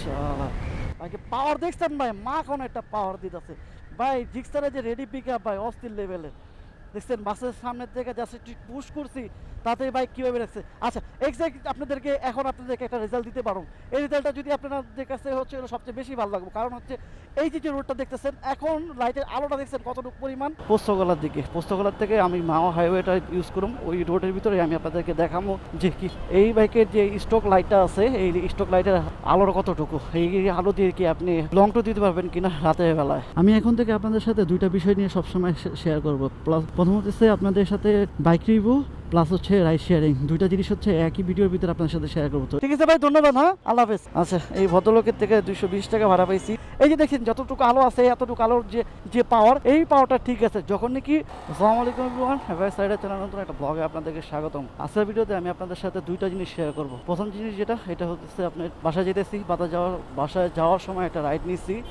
শালা পাওয়ার দেখছেন ভাই? মা কোন একটা পাওয়ার দিতেছে। ভাই জিক্সারে যে রেডি পিক আপ ভাই, অস্থির লেভেলের দেখছেন বাসের সামনের থেকে জাস্ট একটু পুশ করছি তাতে বাইক কীভাবে রাখছে? আচ্ছা এক্সাক্ট আপনাদেরকে এখন আপনাদেরকে একটা রেজাল্ট দিতে পারো এই রেজাল্টটা যদি আপনাদের কাছে হচ্ছে এটা সবচেয়ে বেশি ভালো লাগবে। কারণ হচ্ছে এই যে যে রোডটা দেখতেছেন এখন লাইটের আলোটা দেখছেন কতটুকু পরিমাণ? পোস্তগোলার দিকে। পোস্তগোলার থেকে আমি মাওয়া হাইওয়েটা ইউজ করুম। ওই রোডের ভিতরে আমি আপনাদেরকে দেখাবো যে কি এই বাইকের যে স্টক লাইটটা আছে এই স্টক লাইটের আলোর কতটুকু? এই আলো দিয়ে কি আপনি লং টু দিতে পারবেন কিনা রাতের বেলায়? আমি এখন থেকে আপনাদের সাথে দুইটা বিষয় নিয়ে সবসময় শেয়ার করব। প্রথমত হচ্ছে আপনাদের সাথে বাইক রিভিউ প্লাস হচ্ছে রাইড শেয়ারিং দুইটা জিনিস হচ্ছে একই ভিডিওর ভিতরে আপনার সাথে শেয়ার করব। ঠিক আছে ভাই, ধন্যবাদ হ্যাঁ? আল্লাহ হাফেজ। আচ্ছা এই ভদ্রলোকের থেকে দুইশো বিশ টাকা ভাড়া পাইছি। এই যে দেখেন, যতটুকু আলো আছে, এতটুকু আলোর যে যে পাওয়ার এই পাওয়ারটা ঠিক আছে। যখন নাকি, আসসালামু আলাইকুম এভরিওয়ান হ্যাভাই সাইডের চ্যানেল নতুন একটা ব্লগে আপনাদেরকে স্বাগতম। আজকের ভিডিওতে আমি আপনাদের সাথে দুইটা জিনিস শেয়ার করব। প্রথম জিনিস যেটা, এটা হচ্ছে আপনার বাসায় যেতেছি বাতা যাওয়ার, বাসায় যাওয়ার সময় একটা রাইড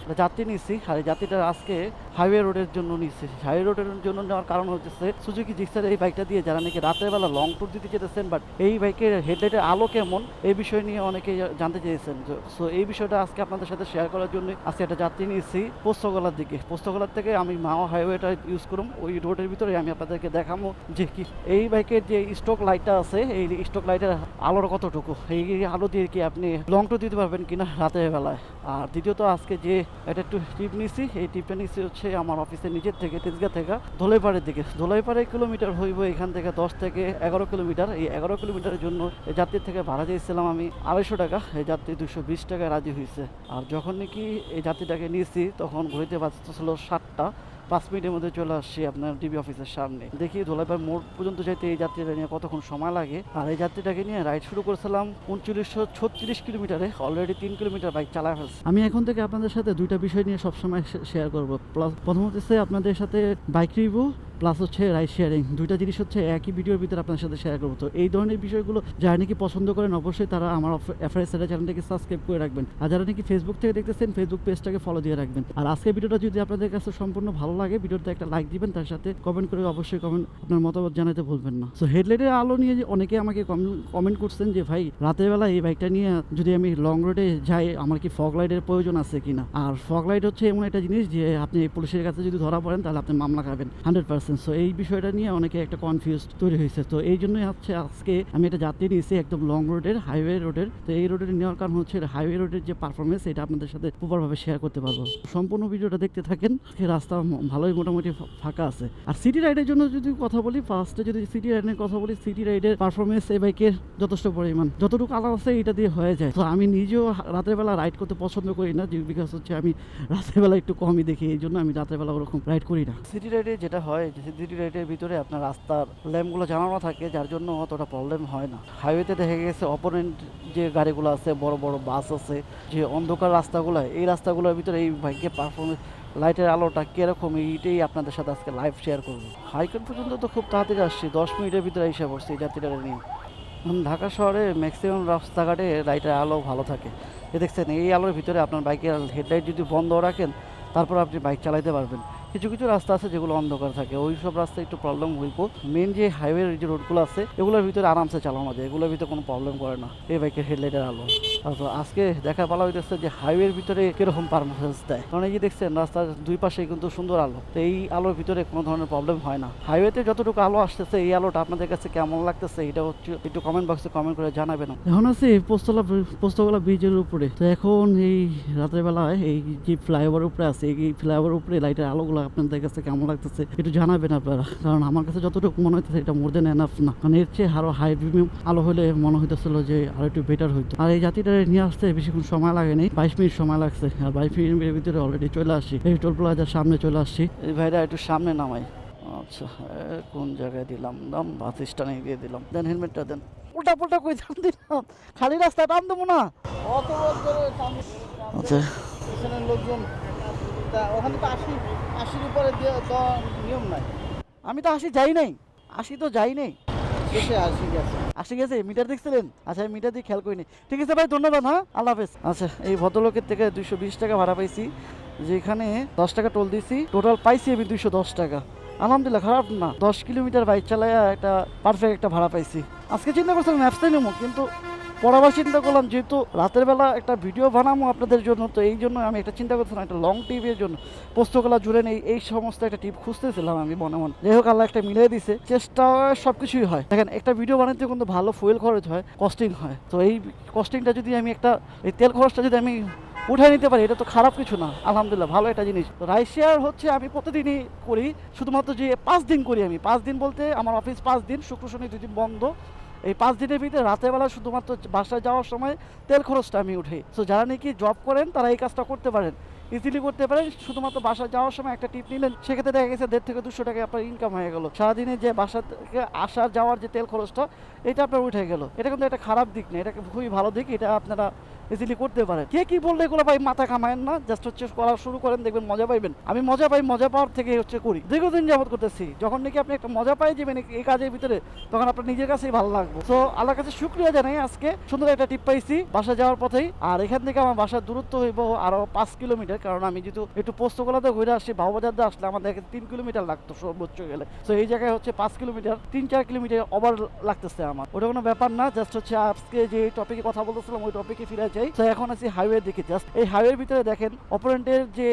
একটা যাত্রী নিচ্ছি আর যাত্রীটা আজকে হাইওয়ে রোডের জন্য নিচ্ছি হাইওয়ে রোডের জন্য নেওয়ার কারণ হচ্ছে সুজুকি জিক্সার এই বাইকটা দিয়ে যারা নাকি রাতের বেলা লং ট্যুর দিতে যেতেছেন বাট এই বাইকের হেডলাইটের আলো কেমন, এই বিষয় নিয়ে অনেকে জানতে চেয়েছেন। সো এই বিষয়টা আজকে আপনাদের সাথে শেয়ার করার জন্য আজকে একটা যাত্রী নিয়েছি পোস্তগোলার দিকে। পোস্তগোলার থেকে আমি মাওয়া হাইওয়েটা ইউজ করুম, ওই রোডের ভিতরে আমি আপনাদেরকে দেখাবো যে কি, এই বাইকের যে স্টক লাইটটা আছে, এই স্টক লাইটের আলোর কতটুকু, এই আলো দিয়ে কি আপনি লং ট্যুর দিতে পারবেন কিনা রাতের বেলায়? আর দ্বিতীয়ত আজকে যে এটা একটু টিপ নিছি এই টিপটা নিছি হচ্ছে আমার অফিসের নিজের থেকে, তেজগা থেকে ধোলাইপাড়ের দিকে। ধোলাইপাড়ে কিলোমিটার হইব, এখান থেকে দশ থেকে এগারো কিলোমিটার। এই এগারো কিলোমিটারের জন্য এই যাত্রীর থেকে ভাড়া দিয়েছিলাম আমি আড়াইশো টাকা। এই যাত্রী দুশো বিশ টাকায় রাজি হয়েছে আর যখন নাকি এই যাত্রীটাকে নিয়েছি, তখন ঘড়িতে বাজতেছিল সাতটা। পাঁচ মিনিটের মধ্যে চলে আসছি আপনার ডিবি অফিসের সামনে। দেখি ধোলাইপাড় মোড় পর্যন্ত যাইতে এই যাত্রীটা নিয়ে কতক্ষণ সময় লাগে। আর এই যাত্রীটাকে নিয়ে রাইড শুরু করেছিলাম উনচল্লিশশো ছত্রিশ কিলোমিটারে। অলরেডি তিন কিলোমিটার বাইক চালা ফেলছে। আমি এখন থেকে আপনাদের সাথে দুইটা বিষয় নিয়ে সবসময় শেয়ার করব। প্লাস প্রথমত হচ্ছে আপনাদের সাথে বাইক রিভিউ প্লাস হচ্ছে রাইড শেয়ারিং দুইটা জিনিস হচ্ছে একই ভিডিওর ভিতরে আপনার সাথে শেয়ার করব। তো এই ধরনের বিষয়গুলো যারা নাকি পছন্দ করেন, অবশ্যই তারা আমার এফআইএস চ্যানেলটাকে সাবস্ক্রাইব করে রাখবেন। আর যারা নাকি ফেসবুক থেকে দেখতেছেন ফেসবুক পেজটাকে ফলো দিয়ে রাখবেন। আর আজকের ভিডিওটা যদি আপনাদের কাছে সম্পূর্ণ ভালো লাগে, ভিডিওতে একটা লাইক দিবেন, তার সাথে কমেন্ট করে অবশ্যই কমেন্ট আপনার মতামত জানাতে ভুলবেন না। সো হেডলাইটের আলো নিয়ে যে অনেকে আমাকে কমেন্ট করছেন যে, ভাই, রাতের বেলা এই বাইকটা নিয়ে যদি আমি লং রোডে যাই, আমার কি ফগ লাইটের প্রয়োজন আছে কিনা? আর ফগ লাইট হচ্ছে এমন একটা জিনিস যে, আপনি পুলিশের কাছে যদি ধরা পড়েন, তাহলে আপনি মামলা খাবেন হান্ড্রেড পার্সেন্ট সো এই বিষয়টা নিয়ে অনেকে একটা কনফিউজ তৈরি হয়েছে। তো, এই জন্যই হচ্ছে আজকে আমি এটা যাত্রী নিয়েছি একদম লং রোডের হাইওয়ে রোডের তো, এই রোডের নেওয়ার কারণ হচ্ছে হাইওয়ে রোডের যে পারফরমেন্স এটা আপনাদের সাথে প্রপারভাবে শেয়ার করতে পারব। সম্পূর্ণ ভিডিওটা দেখতে থাকেন রাস্তা ভালোই মোটামুটি ফাঁকা আছে। আর সিটি রাইডের জন্য যদি কথা বলি ফার্স্টে যদি সিটি রাইডের কথা বলি সিটি রাইডের পারফরমেন্স এই বাইকের যথেষ্ট পরিমাণ। যতটুকু আলাদা আছে এটা দিয়ে হয়ে যায়। তো আমি নিজেও হা- রাতের বেলা রাইড করতে পছন্দ করি না বিকজ হচ্ছে আমি রাতের বেলা একটু কমই দেখি, এই জন্য আমি রাতের বেলা ওরকম রাইড করি না। সিটি রাইডে যেটা হয়, যে সিটি রাইডের ভিতরে আপনার রাস্তার ল্যাম্পগুলো জানানো থাকে, যার জন্য অতটা প্রবলেম হয় না। হাইওয়েতে দেখা গেছে অপোনেন্ট যে গাড়িগুলো আছে, বড় বড় বাস আছে, যে অন্ধকার রাস্তাগুলো, এই রাস্তাগুলোর ভিতরে এই বাইকের পারফরমেন্স লাইটের আলোটা কীরকম, এইটাই আপনাদের সাথে আজকে লাইভ শেয়ার করব। হাইকোর্ট পর্যন্ত তো খুব তাড়াতাড়ি আসছি, দশ মিনিটের ভিতরে এসে পড়ছি এই যাত্রীটা নিয়ে। ঢাকা শহরে ম্যাক্সিমাম রাস্তাঘাটে লাইটের আলো ভালো থাকে। এ দেখছেন, এই আলোর ভিতরে আপনার বাইকের হেডলাইট যদি বন্ধ রাখেন, তারপর আপনি বাইক চালাইতে পারবেন। কিছু কিছু রাস্তা আছে যেগুলো অন্ধকার থাকে। ওই সব রাস্তায় একটু প্রবলেম হইব। মেন যে হাইওয়ে যে রোডগুলো আছে, এগুলোর ভিতরে আরামসে চালানো যায়। এগুলোর ভিতরে কোনো প্রবলেম করে না। এই বাইকের হেডলাইটের আলো। আজকে দেখা পালা হইতেছে যে হাইওয়ের ভিতরে কীরকম পারফরমেন্স দেয়। কারণ এই যে দেখছেন, রাস্তার দুই পাশে কিন্তু সুন্দর আলো। তো এই আলোর ভিতরে কোনো ধরনের প্রবলেম হয় না। হাইওয়েতে যতটুকু আলো আসতেছে, এই আলোটা আপনাদের কাছে কেমন লাগতেছে, এটা হচ্ছে একটু কমেন্ট বক্সে কমেন্ট করে জানাবেন। এখন আছে পোস্তলা পোস্তগোলা ব্রিজের উপরে। তো এখন এই রাতের বেলায় এই যে ফ্লাইওভার উপরে আছে, এই ফ্লাইওভার উপরে লাইটের আলোগুলো আপনাদের কাছে কেমন লাগতেছে? একটু জানাবেন আপনারা। কারণ আমার কাছে যতটুকু মনে হইতেছে এটা মোর দেন এনাফ না। কারণ এর চেয়ে আরও হাই প্রিমিয়াম আলো হলে মনে হইতেছিল যে আরও একটু বেটার হইতো। আর এই জাতিটা নিয়ে আসতে বেশিক্ষণ সময় লাগেনি বাইশ মিনিট সময় লাগছে। আর বাইশ মিনিটের ভিতরে অলরেডি চলে আসছি এই টোল প্লাজার সামনে চলে আসছি। এই ভাইরা একটু সামনে নামাই। আচ্ছা কোন জায়গায় দিলাম? দাম বাস স্ট্যান্ডে দিয়ে দিলাম। দেন হেলমেটটা দেন। উল্টা পুল্টা কই দাম দিলাম? খালি রাস্তা দাম দেবো না। অত আচ্ছা। লোকজন তা ওখানে তো আশি আশির উপরে নিয়ম নাই। আমি তো আশি যাই নাই। আশি তো যাই নাই। দেশে আশি গেছে। আসে গেছে? মিটার দেখছিলেন? আচ্ছা আমি মিটার দিয়ে খেয়াল করিনি। ঠিক আছে ভাই ধন্যবাদ হ্যাঁ? আল্লাহ হাফেজ। আচ্ছা এই ভদ্রলোকের থেকে দুইশো বিশ টাকা ভাড়া পাইছি যেখানে দশ টাকা টোল দিছি। টোটাল পাইছি আমি দুইশো দশ টাকা। আলহামদুলিল্লাহ খারাপ না। দশ কিলোমিটার বাইক চালায় একটা পারফেক্ট একটা ভাড়া পাইছি। আজকে চিন্তা করছিলাম ম্যাপসে নেব কিন্তু পরে আবার চিন্তা করলাম, যেহেতু রাতের বেলা একটা ভিডিও বানাবো আপনাদের জন্য, তো এই জন্য আমি একটা চিন্তা করছিলাম, একটা লং টিপের জন্য। পোস্তকলা জুড়ে নেই, এই সমস্ত একটা টিপ খুঁজতেছিলাম আমি মনে মনে। যাই হোক, আল্লাহ একটা মিলিয়ে দিছে। চেষ্টা সব কিছুই হয়। দেখেন, একটা ভিডিও বানাতে কিন্তু ভালো ফুয়েল খরচ হয় কস্টিং হয়। তো এই কস্টিংটা যদি আমি একটা, এই তেল খরচটা যদি আমি উঠাই নিতে পারি, এটা তো খারাপ কিছু না। আলহামদুলিল্লাহ, ভালো একটা জিনিস। রাইশিয়ার হচ্ছে, আমি প্রতিদিনই করি, শুধুমাত্র যে পাঁচ দিন করি আমি। পাঁচ দিন বলতে আমার অফিস পাঁচ দিন, শুক্র, শনি দুই দিন বন্ধ। এই পাঁচ দিনের ভিতরে রাতেরবেলা শুধুমাত্র বাসায় যাওয়ার সময় তেল খরচটা আমি উঠে সো যারা নাকি জব করেন, তারা এই কাজটা করতে পারেন। ইজিলি করতে পারেন, শুধুমাত্র বাসায় যাওয়ার সময় একটা টিপ নিলেন, সেক্ষেত্রে দেখা গেছে দেড় থেকে দুশো টাকা আপনার ইনকাম হয়ে গেল। সারাদিনে যে বাসা থেকে আসা যাওয়ার যে তেল খরচটা, এটা আপনার উঠে গেল। এটা কিন্তু একটা খারাপ দিক না, এটা খুবই ভালো দিক, এটা আপনারা ইজিলি করতে পারেন কে কি বললে এগুলো ভাই মাথা কামায়েন না? জাস্ট হচ্ছে করা শুরু করেন, দেখবেন মজা পাইবেন। আমি মজা পাই, মজা পাওয়ার থেকে হচ্ছে করি। দীর্ঘদিন যাবত করতেছি। যখন নাকি আপনি একটা মজা পাই যাবেন এই কাজের ভিতরে, তখন আপনার নিজের কাছেই ভালো লাগবে। তো আল্লাহর কাছে শুক্রিয়া জানাই আজকে। সুন্দর একটা টিপ পাইছি বাসা যাওয়ার পথেই। আর এখান থেকে আমার বাসার দূরত্ব হইব আরও পাঁচ কিলোমিটার, কারণ আমি যেহেতু একটু পোস্তকলাতে ঘুরে আসছি বাবুবাজার দিয়ে আসলে আমাদের তিন কিলোমিটার লাগতো সর্বোচ্চ গেলে। তো এই জায়গায় হচ্ছে পাঁচ কিলোমিটার, তিন চার কিলোমিটার ওভার লাগতেছে আমার। ওটা কোনো ব্যাপার না জাস্ট হচ্ছে আজকে যে টপিকে কথা বলতেছিলাম, ওই টপিকে ফিরে যাই তো এখন আছি হাইওয়ে দিকে। জাস্ট এই হাইওয়ের ভিতরে দেখেন অপারেন্টের যে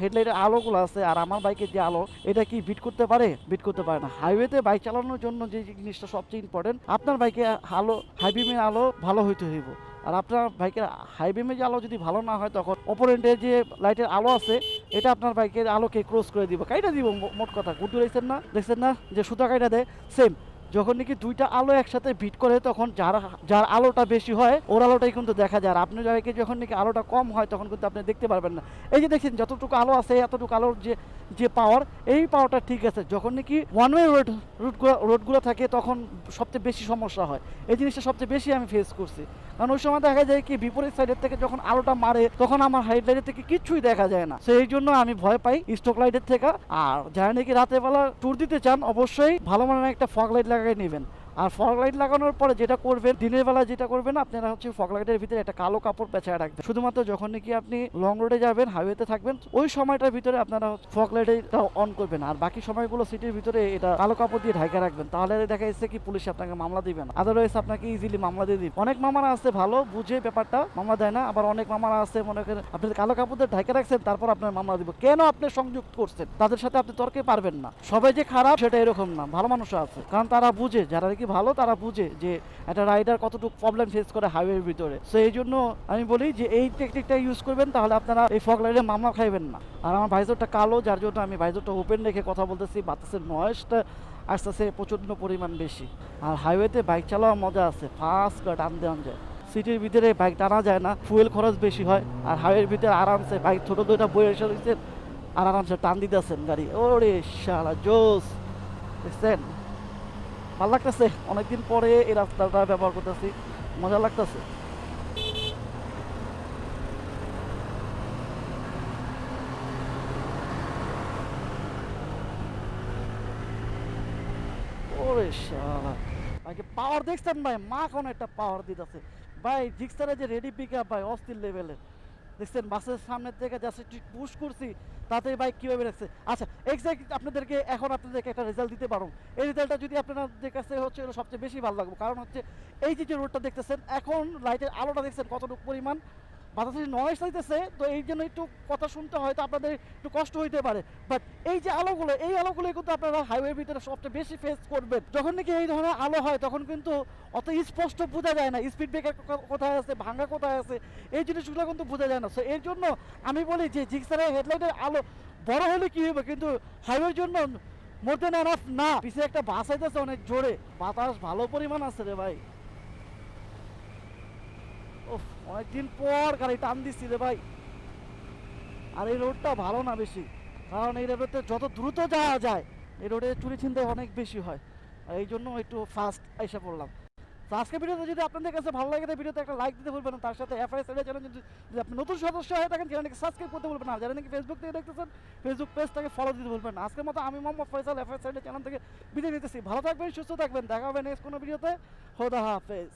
হেডলাইটের আলোগুলো আছে আর আমার বাইকের যে আলো, এটা কি বিট করতে পারে? বিট করতে পারে না। হাইওয়েতে বাইক চালানোর জন্য যে জিনিসটা সবচেয়ে ইম্পর্টেন্ট আপনার বাইকে আলো হাইবিমের আলো ভালো হইতে হইব। আর আপনার বাইকের হাইবিমের যে আলো যদি ভালো না হয়, তখন অপোনেন্টের যে লাইটের আলো আছে, এটা আপনার বাইকের আলোকে ক্রস করে দিব। কাইটা দিব মোট কথা। গুড্ডু দেখছেন না? দেখছেন না? যে সুতা কাইটা দেয় সেম যখন নাকি দুইটা আলো একসাথে ভিট করে, তখন যার যার আলোটা বেশি হয়, ওর আলোটাই কিন্তু দেখা যায়। আর আপনার বাইকে যখন নাকি আলোটা কম হয়, তখন কিন্তু আপনি দেখতে পারবেন না। এই যে দেখছেন, যতটুকু আলো আছে, এতটুকু আলোর যে যে পাওয়ার এই পাওয়ারটা ঠিক আছে। যখন নাকি ওয়ান ওয়ে রোড রুটগুলো রোডগুলো থাকে, তখন সবচেয়ে বেশি সমস্যা হয়। এই জিনিসটা সবচেয়ে বেশি আমি ফেস করছি। কারণ ওই সময় দেখা যায় কি, বিপরীত সাইডের থেকে যখন আলোটা মারে, তখন আমার হাইডলাইটের থেকে কিচ্ছুই দেখা যায় না। সেই জন্য আমি ভয় পাই স্টক লাইটের থেকে। আর যারা নাকি রাতের বেলা ট্যুর দিতে চান, অবশ্যই ভালো মানের একটা ফগ লাইট second even. আর ফগ লাইট লাগানোর পরে যেটা করবেন, দিনের বেলা যেটা করবেন, আপনারা হচ্ছে ফগ লাইটের ভিতরে একটা কালো কাপড় পেঁচায় রাখবেন। শুধুমাত্র যখন নাকি আপনি লং রোডে যাবেন হাইওয়েতে থাকবেন, ওই সময়টার ভিতরে আপনারা ফগ লাইটটা অন করবেন। আর বাকি সময়গুলো সিটির ভিতরে এটা কালো কাপড় দিয়ে ঢাকা রাখবেন। তাহলে দেখা যাচ্ছে কি পুলিশ আপনাকে মামলা দিবে না। আদারওয়াইজ আপনাকে ইজিলি মামলা দিয়ে দিবে। অনেক মামারা আছে ভালো, বুঝে ব্যাপারটা, মামলা দেয় না। আবার অনেক মামারা আছে, মনে করেন, আপনি কালো কাপড় দিয়ে ঢাকা রাখছেন, তারপর আপনার মামলা দিব। কেন আপনি সংযুক্ত করছেন? তাদের সাথে আপনি তর্কে পারবেন না। সবাই যে খারাপ, সেটা এরকম না। ভালো মানুষও আছে। কারণ তারা বুঝে, যারা কি ভালো তারা বুঝে যে একটা রাইডার কতটুকু প্রবলেম ফেস করে হাইওয়ের ভিতরে। তো এই জন্য আমি বলি যে এই টেকনিকটা ইউজ করবেন, তাহলে আপনারা এই ফগ লাইটে মামলা খাইবেন না। আর আমার ভাইজরটা কালো, যার জন্য আমি ভাইজরটা ওপেন রেখে কথা বলতেছি, বাতাসের নয়েসটা আস্তে আস্তে প্রচণ্ড পরিমাণ বেশি। আর হাইওয়েতে বাইক চালাওয়ার মজা আছে ফাস্ট করে টান দেওয়া যায়। সিটির ভিতরে বাইক টানা যায় না ফুয়েল খরচ বেশি হয়, আর হাইওয়ের ভিতরে আরামসে বাইক ছোট দুইটা বই এসে দিচ্ছেন আর আরামসে টান দিতেছেন গাড়ি। ওরে শালা, জোস! দেখছেন? ভালো লাগতেছে। অনেকদিন পরে এই রাস্তাটা ব্যবহার করতেছি। মজা লাগতেছে। ওরে পাওয়ার দেখছেন ভাই? মা কোন একটা পাওয়ার দিতেছে। ভাই জিক্সারে যে রেডি পিক আপ ভাই, অস্থির লেভেলের দেখছেন, বাসের সামনের থেকে জাস্ট একটু পুশ করছি তাতে বাইক কীভাবে রাখছে? আচ্ছা এক্স্যাক্ট আপনাদেরকে এখন আপনাদেরকে একটা রেজাল্ট দিতে পারুন এই রেজাল্টটা যদি আপনাদের কাছে হচ্ছে সবচেয়ে বেশি ভালো লাগবে। কারণ হচ্ছে, এই যে যে রোডটা দেখতেছেন, এখন লাইটের আলোটা দেখছেন কতটুকু পরিমাণ? বাতাসে নয়েস হইতেছে, তো এই জন্য একটু কথা শুনতে হয়তো আপনাদের একটু কষ্ট হইতে পারে। বাট এই যে আলোগুলো, এই আলোগুলো কিন্তু আপনারা হাইওয়ের ভিতরে সবচেয়ে বেশি ফেস করবেন। যখন নাকি এই ধরনের আলো হয়, তখন কিন্তু অত স্পষ্ট বোঝা যায় না। স্পিড ব্রেকার কোথায় আছে ভাঙা কোথায় আছে, এই জিনিসগুলো কিন্তু বোঝা যায় না। সো এর জন্য আমি বলি যে জিক্সারের হেডলাইটের আলো বড় হলে কি হবে কিন্তু হাইওয়ের জন্য মোর দেন না। পিছিয়ে একটা বাস আইতেছে অনেক জোরে। বাতাস ভালো পরিমাণ আছে রে ভাই। অনেকদিন পর গাড়ি টান দিচ্ছি রে ভাই। আর এই রোডটা ভালো না বেশি, কারণ এই রোডে যত দ্রুত যাওয়া যায়, এই রোডে চুরি ছিনতাই অনেক বেশি হয়। আর এই জন্য একটু ফাস্ট এসে পড়লাম। তো আজকে ভিডিওতে যদি আপনাদের কাছে ভালো লাগে ভিডিওতে একটা লাইক দিতে ভুলবেন না। তার সাথে এফআইএস চ্যানেল যদি আপনি নতুন সদস্য হয়ে থাকেন চ্যানেলকে সাবস্ক্রাইব করতে ভুলবেন না। যারা নাকি ফেসবুক থেকে দেখতেছেন ফেসবুক পেজ পেজটাকে ফলো দিতে ভুলবেন না। আজকের মতো আমি মোহাম্মদ ফয়সাল এফআইএস চ্যানেল থেকে বিদায় নিতেছি। ভালো থাকবেন, সুস্থ থাকবেন। দেখা হবে নেক্সট কোনো ভিডিওতে। হোদা হাফেজ।